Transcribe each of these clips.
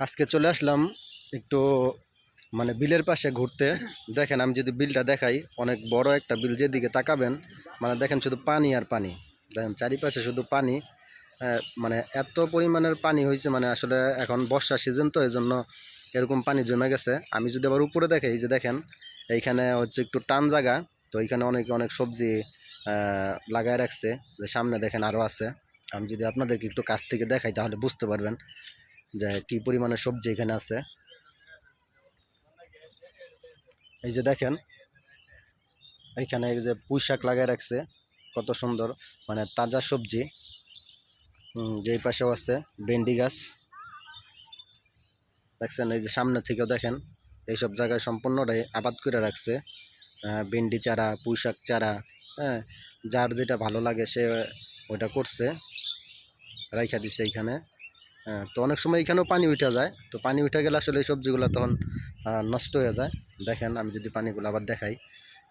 আজকে চলে আসলাম একটু মানে বিলের পাশে ঘুরতে। দেখেন, আমি যদি বিলটা দেখাই, অনেক বড় একটা বিল যেদিকে তাকাবেন মানে দেখেন শুধু পানি আর পানি। দেখেন, চারিপাশে শুধু পানি। মানে এত পরিমাণের পানি হয়েছে মানে আসলে এখন বর্ষা সিজন তো এই জন্য এরকম পানি জমে গেছে। আমি যদি আবার উপরে দেখাই যে দেখেন, এইখানে হচ্ছে একটু টান জায়গা। তো এইখানে অনেকে অনেক সবজি লাগায় রাখছে। যে সামনে দেখেন আরও আছে। আমি যদি আপনাদেরকে একটু কাছ থেকে দেখাই, তাহলে বুঝতে পারবেন। যে কি পরিমাণে সবজি এখানে আছে। এই যে দেখেন এইখানে এই যে পুঁই শাক লাগায় রাখছে, কত সুন্দর মানে তাজা সবজি। যেই পাশেও আছে ভেন্ডি গাছ। দেখছেন, এই যে সামনে থেকেও দেখেন, এইসব জায়গায় সম্পূর্ণটাই আবাদ করে রাখছে। ভেন্ডি চারা, পুঁই শাক চারা হ্যাঁ যার যেটা ভালো লাগে সে ওটা করছে, রাইখা দিছে এইখানে হ্যাঁ, তো অনেক সময় এখানেও পানি উঠে যায়। তো পানি উঠে গেলে আসলে এই সবজিগুলো তখন নষ্ট হয়ে যায়। দেখেন আমি যদি পানিগুলো আবার দেখাই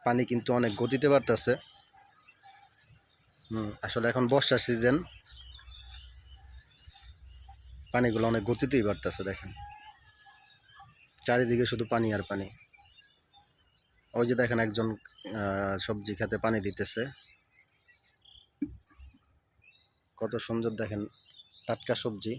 পানি কিন্তু অনেক গতিতে বাড়তেছে। আসলে এখন বর্ষার সিজন পানিগুলো অনেক গতিতেই বাড়তেছে দেখেন। চারিদিকে শুধু পানি আর পানি। ওই যে দেখেন একজন সবজি খেতে পানি দিতেছে। কত সুন্দর দেখেন টাটকা সবজি।